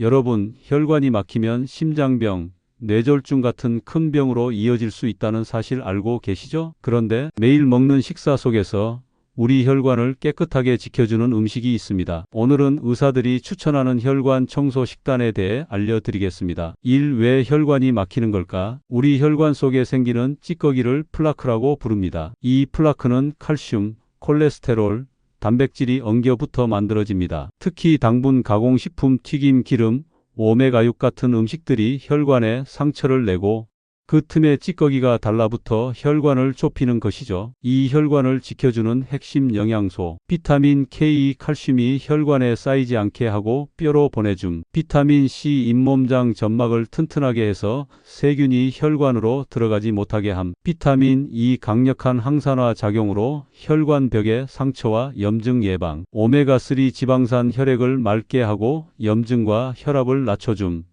여러분, 혈관이 막히면 심장병, 뇌졸중 같은 큰 병으로 이어질 수 있다는 사실 알고 계시죠? 그런데 매일 먹는 식사 속에서 우리 혈관을 깨끗하게 지켜주는 음식이 있습니다. 오늘은 의사들이 추천하는 혈관 청소 식단에 대해 알려드리겠습니다. 1. 왜 혈관이 막히는 걸까? 우리 혈관 속에 생기는 찌꺼기를 플라크라고 부릅니다. 이 플라크는 칼슘, 콜레스테롤, 단백질이 엉겨붙어 만들어집니다. 특히 당분 가공식품, 튀김, 기름, 오메가6 같은 음식들이 혈관에 상처를 내고 그 틈에 찌꺼기가 달라붙어 혈관을 좁히는 것이죠. 이 혈관을 지켜주는 핵심 영양소, 비타민 K, 칼슘이 혈관에 쌓이지 않게 하고 뼈로 보내줌. 비타민 C, 잇몸장 점막을 튼튼하게 해서 세균이 혈관으로 들어가지 못하게 함. 비타민 E, 강력한 항산화 작용으로 혈관 벽의 상처와 염증 예방. 오메가3 지방산 혈액을 맑게 하고 염증과 혈압을 낮춰줌.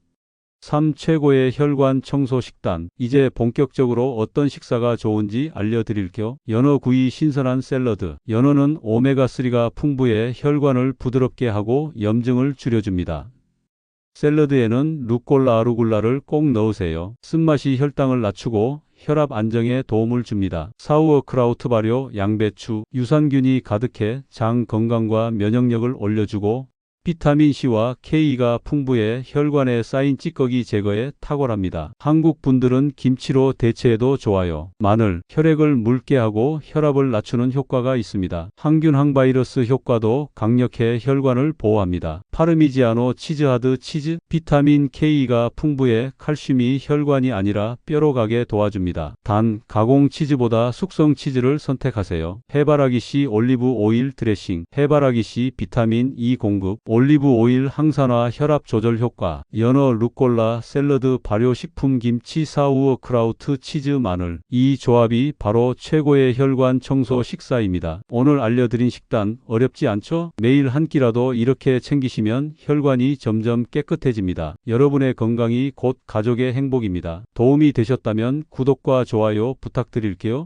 3. 최고의 혈관 청소 식단. 이제 본격적으로 어떤 식사가 좋은지 알려드릴게요. 연어 구이 신선한 샐러드. 연어는 오메가3가 풍부해 혈관을 부드럽게 하고 염증을 줄여줍니다. 샐러드에는 루꼴라 아루굴라를 꼭 넣으세요. 쓴맛이 혈당을 낮추고 혈압 안정에 도움을 줍니다. 사우어 크라우트 발효 양배추 유산균이 가득해 장 건강과 면역력을 올려주고 비타민C와 K가 풍부해 혈관에 쌓인 찌꺼기 제거에 탁월합니다. 한국 분들은 김치로 대체해도 좋아요. 마늘, 혈액을 묽게 하고 혈압을 낮추는 효과가 있습니다. 항균 항바이러스 효과도 강력해 혈관을 보호합니다. 파르미지아노 치즈하드 치즈, 비타민 K가 풍부해 칼슘이 혈관이 아니라 뼈로 가게 도와줍니다. 단, 가공 치즈보다 숙성 치즈를 선택하세요. 해바라기 씨 올리브 오일 드레싱, 해바라기 씨 비타민 E 공급, 올리브 오일 항산화 혈압 조절 효과, 연어 루꼴라 샐러드 발효 식품 김치 사우어 크라우트 치즈 마늘. 이 조합이 바로 최고의 혈관 청소 식사입니다. 오늘 알려드린 식단 어렵지 않죠? 매일 한 끼라도 이렇게 챙기시 면 혈관이 점점 깨끗해집니다. 여러분의 건강이 곧 가족의 행복입니다. 도움이 되셨다면 구독과 좋아요 부탁드릴게요.